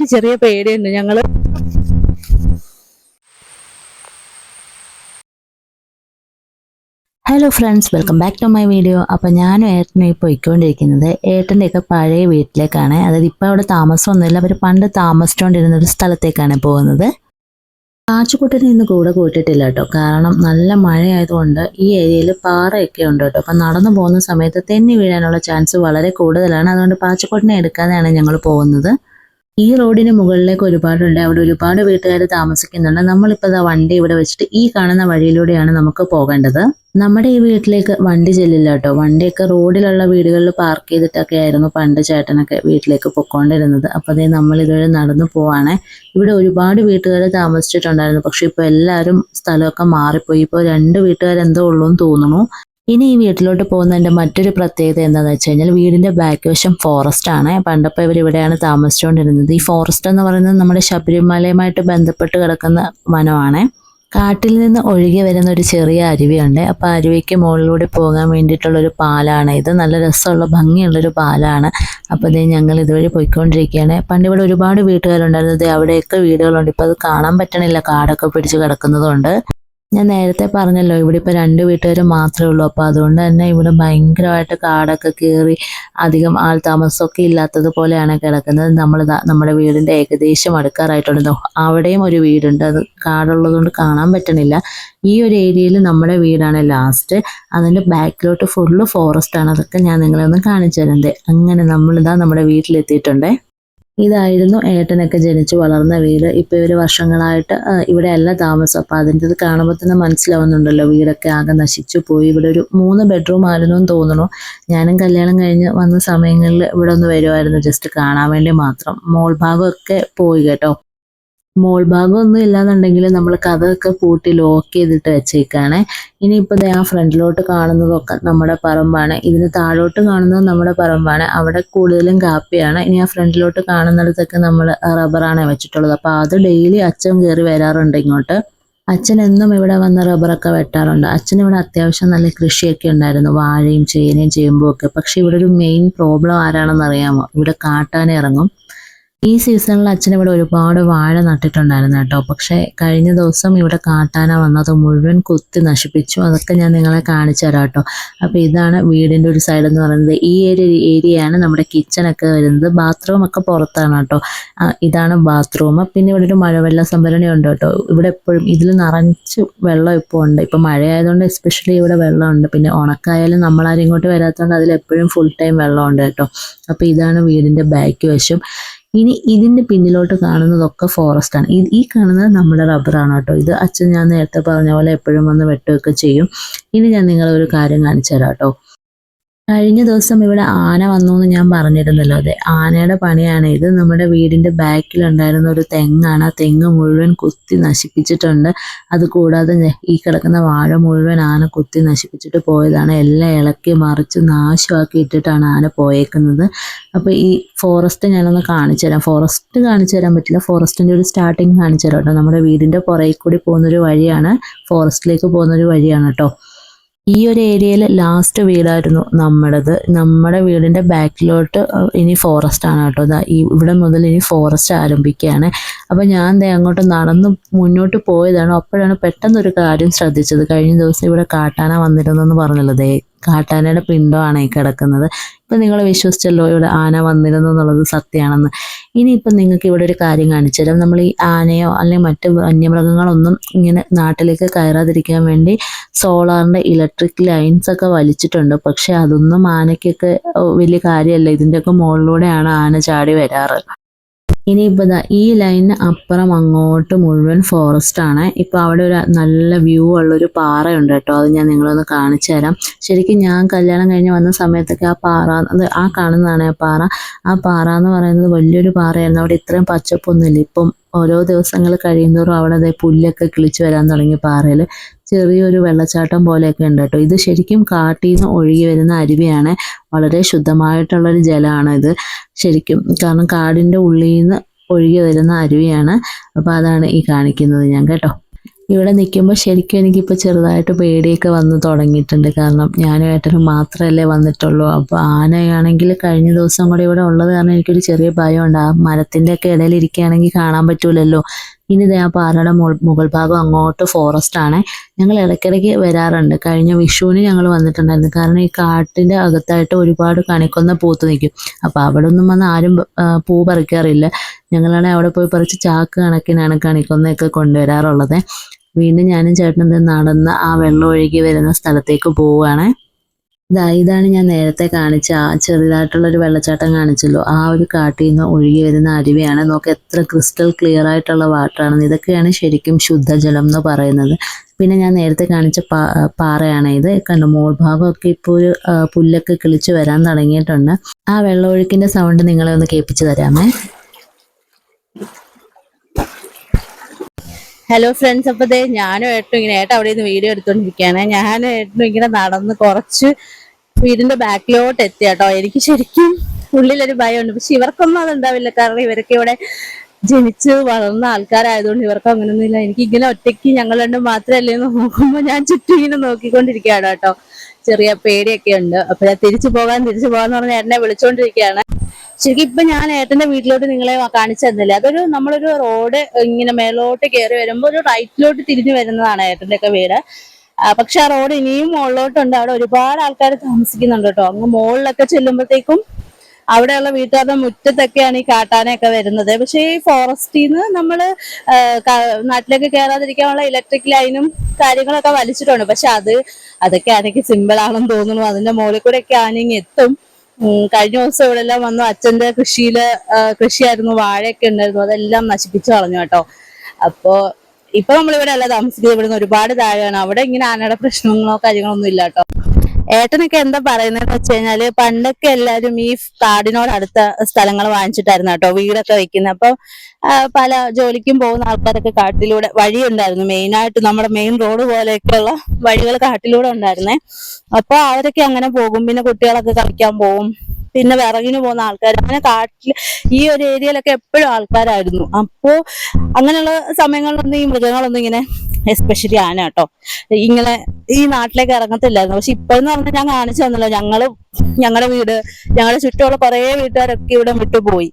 ഒരു ചെറിയ പേടിയുണ്ട്. ഞങ്ങൾ hello friends welcome back to my video അപ്പോൾ ഞാനും ഏട്ടനും ഇപ്പോൾ പോയിക്കൊണ്ടിരിക്കുന്നത് ഏട്ടന്റെയൊക്കെ പഴയ വീട്ടിലേക്കാണ്. അതായത് ഇപ്പോൾ അവിടെ താമസമൊന്നുമില്ല. അവർ പണ്ട് താമസിച്ചുകൊണ്ടിരുന്ന ഒരു സ്ഥലത്തേക്കാണ് പോകുന്നത്. കാച്ചുകുട്ടനെ ഇന്ന് കൂടെ കൂട്ടിയിട്ടില്ല കേട്ടോ. കാരണം നല്ല മഴയായതുകൊണ്ട് ഈ ഏരിയയിൽ പാറയൊക്കെ ഉണ്ട് കേട്ടോ. അപ്പം നടന്നു പോകുന്ന സമയത്ത് തെന്നി വീഴാനുള്ള ചാൻസ് വളരെ കൂടുതലാണ്. അതുകൊണ്ട് പാച്ചക്കുട്ടനെ എടുക്കാതെയാണ് ഞങ്ങൾ പോകുന്നത്. ഈ റോഡിന് മുകളിലേക്ക് ഒരുപാടുണ്ട്. അവിടെ ഒരുപാട് വീട്ടുകാർ താമസിക്കുന്നുണ്ട്. നമ്മളിപ്പോൾ ദാ വണ്ടി ഇവിടെ വെച്ചിട്ട് ഈ കാണുന്ന വഴിയിലൂടെയാണ് നമുക്ക് പോകേണ്ടത്. നമ്മുടെ ഈ വീട്ടിലേക്ക് വണ്ടി ചെല്ലില്ല കേട്ടോ. വണ്ടിയൊക്കെ റോഡിലുള്ള വീടുകളിൽ പാർക്ക് ചെയ്തിട്ടൊക്കെ ആയിരുന്നു പണ്ട് ചേട്ടനൊക്കെ വീട്ടിലേക്ക് പൊക്കോണ്ടിരുന്നത് അപ്പോൾ അതേ നമ്മൾ ഇതുവരെ നടന്നു പോവാണ്. ഇവിടെ ഒരുപാട് വീട്ടുകാർ താമസിച്ചിട്ടുണ്ടായിരുന്നു. പക്ഷെ ഇപ്പോൾ എല്ലാവരും സ്ഥലമൊക്കെ മാറിപ്പോയി. ഇപ്പോൾ രണ്ട് വീട്ടുകാരെന്തോ ഉള്ളൂ എന്ന് തോന്നുന്നു. ഇനി ഈ വീട്ടിലോട്ട് പോകുന്നതിന്റെ മറ്റൊരു പ്രത്യേകത എന്താണെന്ന് വെച്ച് കഴിഞ്ഞാൽ വീടിന്റെ ബാക്ക് വശം ഫോറസ്റ്റ് ആണ്. പണ്ടപ്പോൾ ഇവർ ഇവിടെയാണ് താമസിച്ചുകൊണ്ടിരുന്നത്. ഈ ഫോറസ്റ്റ് എന്ന് പറയുന്നത് നമ്മുടെ ശബരിമലയുമായിട്ട് ബന്ധപ്പെട്ട് കിടക്കുന്ന വനമാണ്. കാട്ടിൽ നിന്ന് ഒഴുകി വരുന്ന ഒരു ചെറിയ അരുവിയുണ്ട്. അപ്പോൾ അരുവിക്ക് മുകളിലൂടെ പോകാൻ വേണ്ടിയിട്ടുള്ളൊരു പാലാണ് ഇത്. നല്ല രസമുള്ള ഭംഗിയുള്ളൊരു പാലാണ്. അപ്പോൾ ഇത് ഞങ്ങൾ ഇതുവഴി പോയിക്കൊണ്ടിരിക്കുകയാണ്. പണ്ട് ഇവിടെ ഒരുപാട് വീട്ടുകാരുണ്ടായിരുന്നു. അവിടെയൊക്കെ വീടുകളുണ്ട്. ഇപ്പോൾ അത് കാണാൻ പറ്റണില്ല. കാടൊക്കെ പിടിച്ച് കിടക്കുന്നതുകൊണ്ട്. ഞാൻ നേരത്തെ പറഞ്ഞല്ലോ ഇവിടെ ഇപ്പോൾ രണ്ട് വീട്ടുകാർ മാത്രമേ ഉള്ളൂ. അപ്പോൾ അതുകൊണ്ട് തന്നെ ഇവിടെ ഭയങ്കരമായിട്ട് കാടൊക്കെ കയറി അധികം ആൾ താമസമൊക്കെ ഇല്ലാത്തത് പോലെയാണ് കിടക്കുന്നത്. നമ്മൾ നമ്മുടെ വീടിന്റെ ഏകദേശം അടുക്കാറായിട്ടുണ്ട്. അവിടെയും ഒരു വീടുണ്ട്. അത് കാടുള്ളതുകൊണ്ട് കാണാൻ പറ്റണില്ല. ഈ ഒരു ഏരിയയിൽ നമ്മുടെ വീടാണ് ലാസ്റ്റ്. അതിന്റെ ബാക്കിലോട്ട് ഫുള്ള് ഫോറസ്റ്റ് ആണ് അതൊക്കെ ഞാൻ നിങ്ങളെ ഒന്ന് കാണിച്ചു തരുന്നത് അങ്ങനെ നമ്മളിതാ നമ്മുടെ വീട്ടിലെത്തിയിട്ടുണ്ട്. ഇതായിരുന്നു ഏട്ടനൊക്കെ ജനിച്ചു വളർന്ന വീട്. ഇപ്പൊ ഇവർ വർഷങ്ങളായിട്ട് ഇവിടെ അല്ല താമസം. അപ്പൊ അതിന്റെ ഇത് കാണുമ്പോൾ തന്നെ മനസ്സിലാവുന്നുണ്ടല്ലോ വീടൊക്കെ ആകെ നശിച്ചു പോയി. ഇവിടെ ഒരു മൂന്ന് ബെഡ്റൂം ആയിരുന്നു എന്ന് തോന്നുന്നു. ഞാനും കല്യാണം കഴിഞ്ഞ് വന്ന സമയങ്ങളിൽ ഇവിടെ ഒന്ന് വരുമായിരുന്നു ജസ്റ്റ് കാണാൻ വേണ്ടി മാത്രം. മോൾ ഭാഗമൊക്കെ പോയി കേട്ടോ. മോൾ ഭാഗം ഒന്നും ഇല്ലാന്നുണ്ടെങ്കിൽ നമ്മൾ കഥയൊക്കെ പൂട്ടി ലോക്ക് ചെയ്തിട്ട് വെച്ചേക്കാണ്. ഇനിയിപ്പോൾ ആ ഫ്രണ്ടിലോട്ട് കാണുന്നതൊക്കെ നമ്മുടെ പറമ്പാണ്. ഇതിന് താഴോട്ട് കാണുന്നത് നമ്മുടെ പറമ്പാണ്. അവിടെ കൂടുതലും കാപ്പിയാണ്. ഇനി ആ ഫ്രണ്ടിലോട്ട് കാണുന്നിടത്തൊക്കെ നമ്മൾ റബ്ബറാണ് വെച്ചിട്ടുള്ളത്. അപ്പോൾ അത് ഡെയിലി അച്ഛൻ കയറി വരാറുണ്ട് ഇങ്ങോട്ട്. അച്ഛൻ എന്നും ഇവിടെ വന്ന് റബ്ബറൊക്കെ വെട്ടാറുണ്ട്. അച്ഛൻ ഇവിടെ അത്യാവശ്യം നല്ല കൃഷിയൊക്കെ ഉണ്ടായിരുന്നു. വാഴയും ചേനയും ചേമ്പും ഒക്കെ. പക്ഷെ ഇവിടെ ഒരു മെയിൻ പ്രോബ്ലം ആരാണെന്ന് അറിയാമോ? ഇവിടെ കാട്ടാനെ ഇറങ്ങും. ഈ സീസണിൽ അച്ഛൻ ഇവിടെ ഒരുപാട് വാഴ നട്ടിട്ടുണ്ടായിരുന്നു കേട്ടോ. പക്ഷെ കഴിഞ്ഞ ദിവസം ഇവിടെ കാട്ടാന വന്നത് മുഴുവൻ കുത്തി നശിപ്പിച്ചു. അതൊക്കെ ഞാൻ നിങ്ങളെ കാണിച്ചു തരാം കേട്ടോ. അപ്പോൾ ഇതാണ് വീടിന്റെ ഒരു സൈഡ് എന്ന് പറയുന്നത്. ഈ ഒരു ഏരിയയാണ് നമ്മുടെ കിച്ചണൊക്കെ വരുന്നത്. ബാത്റൂം ഒക്കെ പുറത്താണ് കേട്ടോ. ഇതാണ് ബാത്റൂം പിന്നെ ഇവിടെ ഒരു മഴവെള്ള സംഭരണി ഉണ്ട് കേട്ടോ. ഇവിടെ എപ്പോഴും ഇതിൽ നിറച്ച് വെള്ളം ഇപ്പോൾ ഉണ്ട്. ഇപ്പം മഴയായതുകൊണ്ട് എസ്പെഷ്യലി ഇവിടെ വെള്ളമുണ്ട്. പിന്നെ ഉണക്കായാലും നമ്മളാരും ഇങ്ങോട്ട് വരാത്തതുകൊണ്ട് അതിൽ എപ്പോഴും ഫുൾ ടൈം വെള്ളമുണ്ട് കേട്ടോ. അപ്പോൾ ഇതാണ് വീടിന്റെ ബാക്ക് വശം. ഇനി ഇതിന്റെ പിന്നിലോട്ട് കാണുന്നതൊക്കെ ഫോറസ്റ്റ് ആണ്. ഈ കാണുന്നത് നമ്മുടെ റബ്ബറാണ് കേട്ടോ. ഇത് അച്ഛൻ ഞാൻ നേരത്തെ പറഞ്ഞ പോലെ എപ്പോഴും വന്ന് വെട്ടുകയൊക്കെ ചെയ്യും. ഇനി ഞാൻ നിങ്ങളെ ഒരു കാര്യം കാണിച്ചു തരാം കേട്ടോ. കഴിഞ്ഞ ദിവസം ഇവിടെ ആന വന്നു എന്ന് ഞാൻ പറഞ്ഞിരുന്നല്ലോ. അതെ ആനയുടെ പണിയാണ്. ഇത് നമ്മുടെ വീടിന്റെ ബാക്കിൽ ഉണ്ടായിരുന്ന ഒരു തെങ്ങാണ്. ആ തെങ്ങ് മുഴുവൻ കുത്തി നശിപ്പിച്ചിട്ടുണ്ട്. അത് കൂടാതെ ഈ കിടക്കുന്ന വാഴ മുഴുവൻ ആന കുത്തി നശിപ്പിച്ചിട്ട് പോയതാണ്. എല്ലാം ഇളക്കി മറിച്ച് നാശമാക്കി ഇട്ടിട്ടാണ് ആന പോയേക്കുന്നത്. അപ്പോൾ ഈ ഫോറസ്റ്റ് ഞാനൊന്ന് കാണിച്ചു തരാം. ഫോറസ്റ്റ് കാണിച്ചു തരാൻ പറ്റില്ല. ഫോറസ്റ്റിന്റെ ഒരു സ്റ്റാർട്ടിങ് കാണിച്ചു തരാം കേട്ടോ. നമ്മുടെ വീടിന്റെ പുറകിൽ കൂടി പോകുന്നൊരു വഴിയാണ്. ഫോറസ്റ്റിലേക്ക് പോകുന്നൊരു വഴിയാണ് കേട്ടോ. ഈ ഒരു ഏരിയയിൽ ലാസ്റ്റ് വീടായിരുന്നു നമ്മുടേത്. നമ്മുടെ വീടിന്റെ ബാക്കിലോട്ട് ഇനി ഫോറസ്റ്റ് ആണ് കേട്ടോ. ഈ ഇവിടെ മുതൽ ഇനി ഫോറസ്റ്റ് ആരംഭിക്കുകയാണ്. അപ്പം ഞാൻ ദേ അങ്ങോട്ട് നടന്ന് മുന്നോട്ട് പോയതാണ്. അപ്പോഴാണ് പെട്ടെന്നൊരു കാര്യം ശ്രദ്ധിച്ചത്. കഴിഞ്ഞ ദിവസം ഇവിടെ കാട്ടാന വന്നിരുന്നെന്ന് പറഞ്ഞല്ലോ ദേ. കാട്ടാനയുടെ പിണ്ടമാണ് ഈ കിടക്കുന്നത്. ഇപ്പം നിങ്ങൾ വിശ്വസിച്ചല്ലോ ഇവിടെ ആന വന്നിരുന്നു എന്നുള്ളത് സത്യമാണെന്ന്. ഇനിയിപ്പം നിങ്ങൾക്ക് ഇവിടെ ഒരു കാര്യം കാണിച്ചു തരാം നമ്മൾ ഈ ആനയോ അല്ലെങ്കിൽ മറ്റ് വന്യമൃഗങ്ങളൊന്നും ഇങ്ങനെ നാട്ടിലേക്ക് കയറാതിരിക്കാൻ വേണ്ടി സോളാറിന്റെ ഇലക്ട്രിക് ലൈൻസ് ഒക്കെ വലിച്ചിട്ടുണ്ട്. പക്ഷെ അതൊന്നും ആനയ്ക്കൊക്കെ വലിയ കാര്യമല്ല. ഇതിന്റെയൊക്കെ മുകളിലൂടെയാണ് ആന ചാടി വരാറ്. ഇനിയിപ്പോൾ ദാ ഈ ലൈനിന് അപ്പുറം അങ്ങോട്ട് മുഴുവൻ ഫോറസ്റ്റ് ആണ്. ഇപ്പോൾ അവിടെ ഒരു നല്ല വ്യൂ ഉള്ള ഉള്ളൊരു പാറയുണ്ട് കേട്ടോ. അത് ഞാൻ നിങ്ങളൊന്ന് കാണിച്ചു തരാം. ശരിക്കും ഞാൻ കല്യാണം കഴിഞ്ഞ് വന്ന സമയത്തൊക്കെ ആ പാറ അത് ആ കാണുന്നതാണ് ആ പാറ. ആ പാറ എന്ന് പറയുന്നത് വലിയൊരു പാറയായിരുന്നു. അവിടെ ഇത്രയും പച്ചപ്പൊന്നുമില്ല. ഇപ്പം ഓരോ ദിവസങ്ങൾ കഴിയുന്നതോറും അവിടെ അതേ പുല്ലൊക്കെ കിളിച്ച് വരാൻ തുടങ്ങി പാറയിൽ ചെറിയൊരു വെള്ളച്ചാട്ടം പോലെയൊക്കെ ഉണ്ട് കേട്ടോ. ഇത് ശരിക്കും കാട്ടിൽ നിന്ന് ഒഴുകി വരുന്ന അരുവിയാണ്. വളരെ ശുദ്ധമായിട്ടുള്ളൊരു ജലമാണ് ഇത്. ശരിക്കും കാരണം കാടിന്റെ ഉള്ളിൽ നിന്ന് ഒഴുകി വരുന്ന അരുവിയാണ്. അപ്പോൾ അതാണ് ഈ കാണിക്കുന്നത് ഞാൻ കേട്ടോ. ഇവിടെ നിൽക്കുമ്പോൾ ശരിക്കും എനിക്കിപ്പോൾ ചെറുതായിട്ട് പേടിയൊക്കെ വന്ന് തുടങ്ങിയിട്ടുണ്ട്. കാരണം ഞാനും ഏട്ടനും മാത്രമല്ലേ വന്നിട്ടുള്ളൂ. അപ്പോൾ ആനയാണെങ്കിൽ കഴിഞ്ഞ ദിവസം കൂടെ ഇവിടെ ഉള്ളത് കാരണം എനിക്കൊരു ചെറിയ ഭയമുണ്ട്. ആ മരത്തിന്റെ ഒക്കെ ഇടയിൽ ഇരിക്കുകയാണെങ്കിൽ കാണാൻ പറ്റൂലല്ലോ. ഇനി ദേ ആ പാറയുടെ മുകൾ ഭാഗം അങ്ങോട്ട് ഫോറസ്റ്റ് ആണ്. ഞങ്ങൾ ഇടയ്ക്കിടയ്ക്ക് വരാറുണ്ട്. കഴിഞ്ഞ വിഷുവിന് ഞങ്ങൾ വന്നിട്ടുണ്ടായിരുന്നു. കാരണം ഈ കാട്ടിന്റെ അകത്തായിട്ട് ഒരുപാട് കണിക്കൊന്ന പൂത്ത് നിൽക്കും. അപ്പോൾ അവിടെ ഒന്നും വന്ന് ആരും പൂ പറിക്കാറില്ല. ഞങ്ങളാണെങ്കിൽ അവിടെ പോയി പറിച്ച് ചാക്ക് കണക്കിനാണ് കണിക്കൊന്നയൊക്കെ കൊണ്ടുവരാറുള്ളത്. വീണ്ടും ഞാനും ചേട്ടനും നടന്ന് ആ വെള്ളം ഒഴുകി വരുന്ന സ്ഥലത്തേക്ക് പോവുകയാണ്. ഇതാ ഇതാണ് ഞാൻ നേരത്തെ കാണിച്ച ആ ചെറുതായിട്ടുള്ള ഒരു വെള്ളച്ചാട്ടം കാണിച്ചല്ലോ. ആ ഒരു കാട്ടിൽ നിന്ന് ഒഴുകി വരുന്ന അരുവിയാണ്. നോക്ക് എത്ര ക്രിസ്റ്റൽ ക്ലിയർ ആയിട്ടുള്ള വാട്ടറാണ് ഇതൊക്കെയാണ് ശരിക്കും ശുദ്ധജലം എന്ന് പറയുന്നത്. പിന്നെ ഞാൻ നേരത്തെ കാണിച്ച പാ പാറയാണ് ഇത്. കണ്ടു മോൾ ഭാഗമൊക്കെ ഇപ്പോൾ ഒരു പുല്ലൊക്കെ കിളിച്ച് വരാൻ തുടങ്ങിയിട്ടുണ്ട്. ആ വെള്ളമൊഴുക്കിന്റെ സൗണ്ട് നിങ്ങളെ ഒന്ന് കേൾപ്പിച്ചു തരാമേ. ഹലോ ഫ്രണ്ട്സ് അപ്പൊ ദേ ഞാനും ഏട്ടനും ഇങ്ങനെ ഏട്ടൻ അവിടെ നിന്ന് വീഡിയോ എടുത്തോണ്ടിരിക്കുകയാണ്. ഞാനും ഏട്ടനും ഇങ്ങനെ നടന്ന് കുറച്ച് വീടിന്റെ ബാക്കിലോട്ട് എത്തി കേട്ടോ. എനിക്ക് ശരിക്കും ഉള്ളിലൊരു ഭയമുണ്ട്. പക്ഷെ ഇവർക്കൊന്നും അതുണ്ടാവില്ല. കാരണം ഇവരൊക്കെ ഇവിടെ ജനിച്ച് വളർന്ന ആൾക്കാരായതുകൊണ്ട് ഇവർക്ക് അങ്ങനെ ഇല്ല എനിക്ക് ഇങ്ങനെ ഒറ്റയ്ക്ക് ഞങ്ങൾ രണ്ടും മാത്രമല്ലേ എന്ന് നോക്കുമ്പോൾ ഞാൻ ചുറ്റും ഇങ്ങനെ നോക്കിക്കൊണ്ടിരിക്കുകയാണ് കേട്ടോ. ചെറിയ പേടിയൊക്കെ ഉണ്ട്. അപ്പൊ ഞാൻ തിരിച്ചു പോകാൻ തിരിച്ചു പോകാന്ന് പറഞ്ഞ ഏട്ടനെ വിളിച്ചോണ്ടിരിക്കുകയാണ്. ശരിക്കും ഇപ്പൊ ഞാൻ ഏട്ടന്റെ വീട്ടിലോട്ട് നിങ്ങളെ കാണിച്ചു തന്നില്ലേ? അതൊരു നമ്മളൊരു റോഡ് ഇങ്ങനെ മേലോട്ട് കയറി വരുമ്പോൾ ഒരു റൈറ്റിലോട്ട് തിരിഞ്ഞു വരുന്നതാണ് ഏട്ടന്റെ ഒക്കെ വീട്. പക്ഷെ ആ റോഡ് ഇനിയും മുകളിലോട്ടുണ്ട്. അവിടെ ഒരുപാട് ആൾക്കാർ താമസിക്കുന്നുണ്ട് കേട്ടോ. അങ്ങ് മുകളിലൊക്കെ ചെല്ലുമ്പോഴത്തേക്കും അവിടെയുള്ള വീട്ടുകാരുടെ മുറ്റത്തൊക്കെയാണ് ഈ കാട്ടാനയൊക്കെ വരുന്നത്. പക്ഷേ ഈ ഫോറസ്റ്റിൽ നിന്ന് നമ്മൾ നാട്ടിലേക്ക് കയറാതിരിക്കാനുള്ള ഇലക്ട്രിക് ലൈനും കാര്യങ്ങളൊക്കെ വലിച്ചിട്ടുണ്ട്. പക്ഷെ അത് അതൊക്കെ ആണെങ്കിൽ സിമ്പിൾ ആണെന്ന് തോന്നുന്നു. അതിന്റെ മുകളിൽ കൂടെ ഒക്കെ ആണെങ്കിൽ എത്തും. കഴിഞ്ഞ ദിവസം ഇവിടെ എല്ലാം വന്നു. അച്ഛന്റെ കൃഷിയിൽ കൃഷിയായിരുന്നു. വാഴയൊക്കെ ഉണ്ടായിരുന്നു. അതെല്ലാം നശിപ്പിച്ചു കളഞ്ഞു കേട്ടോ. അപ്പോ ഇപ്പൊ നമ്മളിവിടെ അല്ല താമസിക്കുന്നത്. ഇവിടുന്ന് ഒരുപാട് താഴെയാണ്. അവിടെ ഇങ്ങനെ ആനയുടെ പ്രശ്നങ്ങളോ കാര്യങ്ങളോ ഒന്നും ഇല്ല കേട്ടോ. ഏട്ടനൊക്കെ എന്താ പറയുന്നതെന്ന് വെച്ച് കഴിഞ്ഞാൽ പണ്ടൊക്കെ എല്ലാരും ഈ കാടിനോട് അടുത്ത സ്ഥലങ്ങൾ വാങ്ങിച്ചിട്ടായിരുന്നു കേട്ടോ വീടൊക്കെ വെക്കുന്നത് അപ്പൊ പല ജോലിക്കും പോകുന്ന ആൾക്കാരൊക്കെ കാട്ടിലൂടെ വഴിയുണ്ടായിരുന്നു. മെയിൻ ആയിട്ട് നമ്മുടെ മെയിൻ റോഡ് പോലെയൊക്കെയുള്ള വഴികൾ കാട്ടിലൂടെ ഉണ്ടായിരുന്നേ. അപ്പൊ അവരൊക്കെ അങ്ങനെ പോകും. പിന്നെ കുട്ടികളൊക്കെ കളിക്കാൻ പോകും പിന്നെ വിറകിന് പോകുന്ന ആൾക്കാർ അങ്ങനെ കാട്ടിൽ ഈ ഒരു ഏരിയയിലൊക്കെ എപ്പോഴും ആൾക്കാരായിരുന്നു. അപ്പോ അങ്ങനെയുള്ള സമയങ്ങളിലൊന്നും ഈ മൃഗങ്ങളൊന്നും ഇങ്ങനെ എസ്പെഷ്യലി ആന കേട്ടോ ഇങ്ങനെ ഈ നാട്ടിലേക്ക് ഇറങ്ങത്തില്ലായിരുന്നു. പക്ഷെ ഇപ്പോഴെന്ന് പറഞ്ഞാൽ ഞാൻ കാണിച്ചു തന്നല്ലോ ഞങ്ങൾ ഞങ്ങളുടെ വീട് ഞങ്ങളുടെ ചുറ്റുമുള്ള കുറേ വീട്ടുകാരൊക്കെ ഇവിടെ വിട്ടുപോയി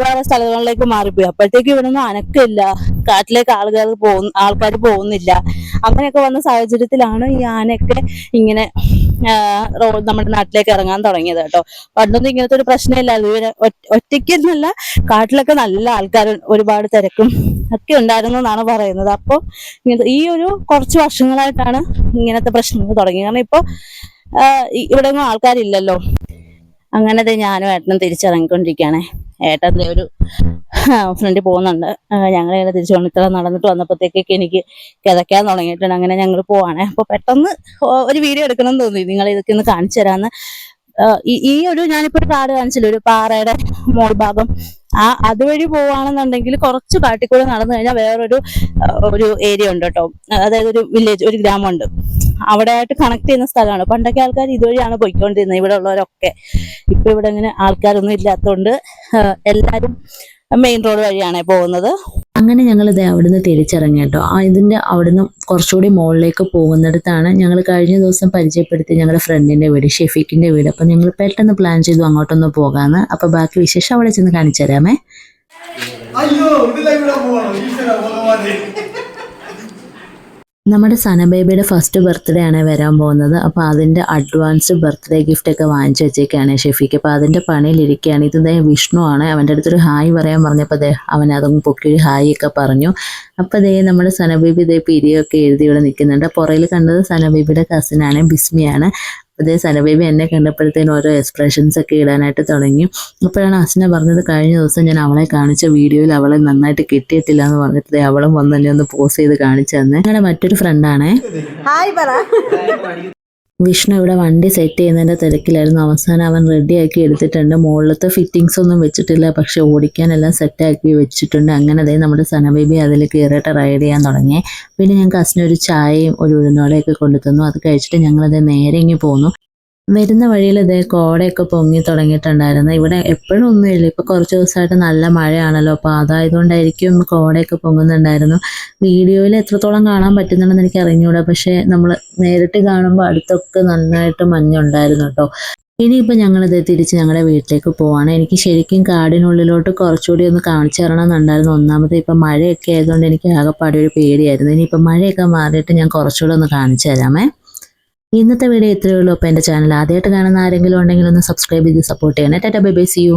വേറെ സ്ഥലങ്ങളിലേക്ക് മാറിപ്പോയി. അപ്പോഴത്തേക്ക് ഇവിടെ ഒന്നും അനക്കില്ല. കാട്ടിലേക്ക് ആളുകൾ പോകുന്ന ആൾക്കാർ പോകുന്നില്ല. അങ്ങനെയൊക്കെ വന്ന സാഹചര്യത്തിലാണ് ഈ ആനയൊക്കെ ഇങ്ങനെ റോഡ് നമ്മുടെ നാട്ടിലേക്ക് ഇറങ്ങാൻ തുടങ്ങിയത് കേട്ടോ. പണ്ടൊന്നും ഇങ്ങനത്തെ ഒരു പ്രശ്നമില്ലായിരുന്നു ഇവർ ഒറ്റ- ഒറ്റയ്ക്ക് എന്നല്ല കാട്ടിലൊക്കെ നല്ല ആൾക്കാർ ഒരുപാട് തിരക്കും ഒക്കെ ഉണ്ടായിരുന്നു എന്നാണ് പറയുന്നത്. അപ്പോൾ ഈ ഒരു കുറച്ച് വർഷങ്ങളായിട്ടാണ് ഇങ്ങനത്തെ പ്രശ്നങ്ങൾ തുടങ്ങി കാരണം ഇപ്പോൾ ഇവിടെ ഒന്നും ആൾക്കാരില്ലല്ലോ. അങ്ങനെ ദേ ഞാനും ഏട്ടനും തിരിച്ചിറങ്ങിക്കൊണ്ടിരിക്കുകയാണേ. ഏട്ടന്റെ ഒരു ഫ്രണ്ട് പോകുന്നുണ്ട്. ഞങ്ങൾ ഇങ്ങനെ തിരിച്ചു കൊണ്ട് ഇത്ര നടന്നിട്ട് വന്നപ്പോഴത്തേക്കൊക്കെ എനിക്ക് കിതയ്ക്കാൻ തുടങ്ങിയിട്ടുണ്ട്. അങ്ങനെ ഞങ്ങൾ പോവാണേ. അപ്പോൾ പെട്ടെന്ന് ഒരു വീഡിയോ എടുക്കണം എന്ന് തോന്നി. നിങ്ങൾ ഇതൊക്കെ ഒന്ന് കാണിച്ചു തരാമെന്ന് ഈ- ഒരു ഞാനിപ്പോൾ ഒരു കാട് കാണിച്ചില്ല? ഒരു പാറയുടെ മോൾ ഭാഗം. ആ അതുവഴി പോവാണെന്നുണ്ടെങ്കിൽ കുറച്ച് കാട്ടിക്കൂടെ നടന്നു കഴിഞ്ഞാൽ വേറൊരു ഒരു ഏരിയ ഉണ്ട് കേട്ടോ. അതായത് ഒരു വില്ലേജ് ഒരു ഗ്രാമമുണ്ട്. അവിടെ ആയിട്ട് കണക്ട് ചെയ്യുന്ന സ്ഥലമാണ്. പണ്ടൊക്കെ ആൾക്കാർ ഇതുവഴിയാണ് പോയിക്കൊണ്ടിരുന്നത് ഇവിടെ ഉള്ളവരൊക്കെ ഇപ്പൊ ഇവിടെ അങ്ങനെ ആൾക്കാരൊന്നും ഇല്ലാത്തതുകൊണ്ട് എല്ലാരും മെയിൻ റോഡ് വഴിയാണ് പോകുന്നത്. അങ്ങനെ ഞങ്ങൾ ഇത് അവിടുന്ന് തിരിച്ചിറങ്ങി കേട്ടോ. ആ ഇതിന്റെ അവിടുന്ന് കുറച്ചുകൂടി മുകളിലേക്ക് പോകുന്നിടത്താണ് ഞങ്ങൾ കഴിഞ്ഞ ദിവസം പരിചയപ്പെടുത്തി ഞങ്ങളുടെ ഫ്രണ്ടിന്റെ വീട് ഷെഫീഖിന്റെ വീട്. അപ്പം ഞങ്ങൾ പെട്ടെന്ന് പ്ലാൻ ചെയ്തു അങ്ങോട്ടൊന്ന് പോകാമെന്ന് അപ്പോൾ ബാക്കി വിശേഷം അവിടെ ചെന്ന് കാണിച്ചു തരാമേ അയ്യോ നമ്മുടെ സന ബേബിയുടെ ഫസ്റ്റ് ബർത്ത്ഡേ ആണ് വരാൻ പോകുന്നത്. അപ്പോൾ അതിന്റെ അഡ്വാൻസ് ബർത്ത്ഡേ ഗിഫ്റ്റ് ഒക്കെ വാങ്ങിച്ചു വെച്ചേക്കാണ് ഷെഫിക്ക്. അപ്പോൾ അതിന്റെ പണിയിലിരിക്കുകയാണ്. ഇത് ദേ വിഷ്ണു ആണ്. അവന്റെ അടുത്തൊരു ഹായ് പറയാൻ പറഞ്ഞപ്പോൾ ദേ അവൻ അതും പൊക്കി ഹായ് ഒക്കെ പറഞ്ഞു. അപ്പോൾ ദേ നമ്മുടെ സനബേബി ദേ പിരിയൊക്കെ എഴുതി ഇവിടെ നിൽക്കുന്നുണ്ട്. പുറയിൽ കണ്ടത് സനബേബിയുടെ കസിനാണ് ബിസ്മിയാണ്. അതേ സനബേബി എന്നെ കണ്ടപ്പോഴത്തേനും ഓരോ എക്സ്പ്രഷൻസ് ഒക്കെ ഇടാനായിട്ട് തുടങ്ങി. അപ്പോഴാണ് അച്ഛനെ പറഞ്ഞത് കഴിഞ്ഞ ദിവസം ഞാൻ അവളെ കാണിച്ച വീഡിയോയിൽ അവളെ നന്നായിട്ട് കിട്ടിയിട്ടില്ല എന്ന് പറഞ്ഞിട്ട് അവളും വന്ന് എന്നെ ഒന്ന് പോസ് ചെയ്ത് കാണിച്ചു തന്നെ. ഞങ്ങളുടെ മറ്റൊരു ഫ്രണ്ടാണേ ഹായ് പറ. വിഷ്ണു ഇവിടെ വണ്ടി സെറ്റ് ചെയ്യുന്നതിന്റെ തിരക്കിലായിരുന്നു. അവസാനം അവൻ റെഡിയാക്കി എടുത്തിട്ടുണ്ട്. മുകളിലത്തെ ഫിറ്റിങ്സ് ഒന്നും വെച്ചിട്ടില്ല. പക്ഷെ ഓടിക്കാനെല്ലാം സെറ്റാക്കി വെച്ചിട്ടുണ്ട്. അങ്ങനെ അതേ നമ്മുടെ സനബേബി അതിൽ കയറിയിട്ട് റൈഡ് ചെയ്യാൻ തുടങ്ങി. പിന്നെ ഞങ്ങൾക്ക് അസിന് ഒരു ചായയും ഒരു ഉഴുന്നോളയൊക്കെ കൊണ്ടു തന്നു അത് കഴിച്ചിട്ട് ഞങ്ങളത് നേരെ ഇങ്ങി പോന്നു. വരുന്ന വഴിയിൽ ഇതേ കോടയൊക്കെ പൊങ്ങി തുടങ്ങിയിട്ടുണ്ടായിരുന്നു. ഇവിടെ എപ്പോഴും ഒന്നുമില്ല. ഇപ്പൊ കുറച്ച് ദിവസമായിട്ട് നല്ല മഴയാണല്ലോ. അപ്പൊ അതായതുകൊണ്ടായിരിക്കും കോടയൊക്കെ പൊങ്ങുന്നുണ്ടായിരുന്നു. വീഡിയോയിൽ എത്രത്തോളം കാണാൻ പറ്റുന്നുണ്ടെന്ന് എനിക്ക് അറിഞ്ഞൂടാ. പക്ഷെ നമ്മൾ നേരിട്ട് കാണുമ്പോൾ അടുത്തൊക്കെ നന്നായിട്ട് മഞ്ഞുണ്ടായിരുന്നു കേട്ടോ. ഇനിയിപ്പോൾ ഞങ്ങളിത് തിരിച്ച് ഞങ്ങളുടെ വീട്ടിലേക്ക് പോവാണ്. എനിക്ക് ശരിക്കും കാടിനുള്ളിലോട്ട് കുറച്ചുകൂടി ഒന്ന് കാണിച്ചു തരണം എന്നുണ്ടായിരുന്നു ഒന്നാമത് ഇപ്പം മഴയൊക്കെ ആയതുകൊണ്ട് എനിക്ക് ആകെപ്പാടെ ഒരു പേടിയായിരുന്നു. ഇനിയിപ്പോൾ മഴയൊക്കെ മാറിയിട്ട് ഞാൻ കുറച്ചുകൂടി ഒന്ന് കാണിച്ചു തരാമേ. ഇന്നത്തെ വീഡിയോ ഇത്രയേ അപ്പോൾ എന്റെ ചാനൽ ആദ്യമായിട്ട് കാണുന്ന ആരെങ്കിലും ഉണ്ടെങ്കിൽ ഒന്ന് സബ്സ്ക്രൈബ് ചെയ്ത് സപ്പോർട്ട് ചെയ്യണേ. Tata bye bye see you